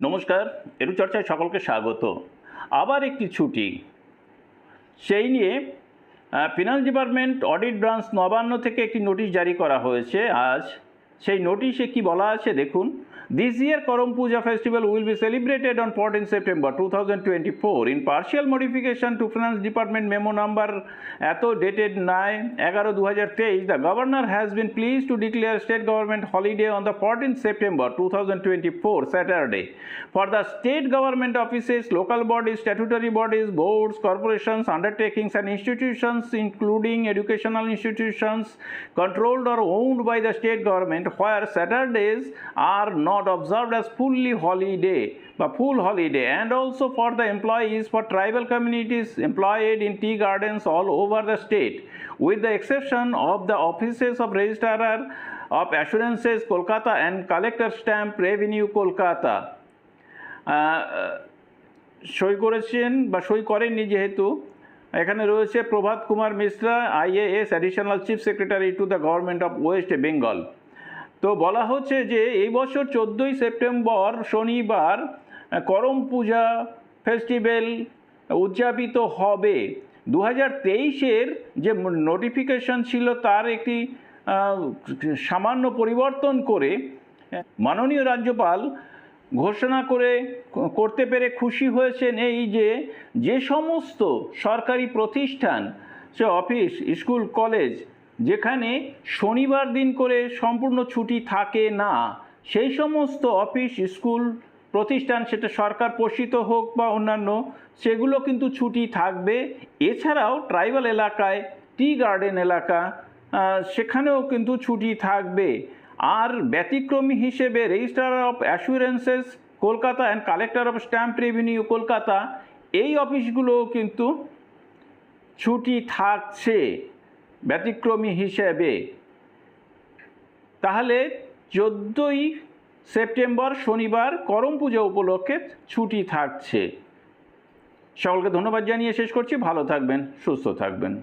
নমস্কার এরু চর্চায় সকলকে স্বাগত। আবার একটি ছুটি। সেই নিয়ে finance department audit branch Nabanna থেকে একটি নোটিশ জারি করা হয়েছে আজ। সেই নোটিশে কি বলা আছে দেখুন। This year Karam Puja festival will be celebrated on 14 September 2024 in partial modification to Finance Department memo number এত dated 9-11-2023 the governor has been pleased to declare state government holiday on the 14 September 2024 Saturday. For the state government offices local bodies statutory bodies boards corporations undertakings and institutions including educational institutions controlled or owned by the state government where Saturdays are not observed as fully holiday, but full holiday, and also for the employees for tribal communities employed in tea gardens all over the state, with the exception of the offices of registrar of assurances Kolkata and collector stamp revenue Kolkata. সই করেছেন বা সই করেননি যেহেতু এখানে রয়েছে Prabhat Kumar Mishra IAS additional chief secretary to the government of West Bengal তো বলা হচ্ছে যে এই বছর চোদ্দোই সেপ্টেম্বর শনিবার করম পূজা ফেস্টিভ্যাল উদযাপিত হবে। দু হাজার তেইশের যে নোটিফিকেশন ছিল তার একটি সামান্য পরিবর্তন করে মাননীয় রাজ্যপাল ঘোষণা করে করতে পেরে খুশি হয়েছেন এই যে যে সমস্ত সরকারি প্রতিষ্ঠান, সে অফিস, স্কুল, কলেজ যেখানে শনিবার দিন করে সম্পূর্ণ ছুটি থাকে না। সেই সমস্ত অফিস, স্কুল প্রতিষ্ঠান সেটা সরকার পোষিত হোক বা অন্যান্য, সেগুলো কিন্তু ছুটি থাকবে। এছাড়াও ট্রাইবাল এলাকায়, টি গার্ডেন এলাকা সেখানেও কিন্তু ছুটি থাকবে। আর ব্যতিক্রমী হিসেবে registrar of assurances, Kolkata and collector of stamp revenue Kolkata, এই অফিসগুলোও কিন্তু ছুটি থাকছে। ব্যতিক্রমী হিসেবে। তাহলে চোদ্দোই সেপ্টেম্বর শনিবার করম পুজো উপলক্ষে ছুটি থাকছে। সকলকে ধন্যবাদ জানিয়ে শেষ করছি। ভালো থাকবেন, সুস্থ থাকবেন।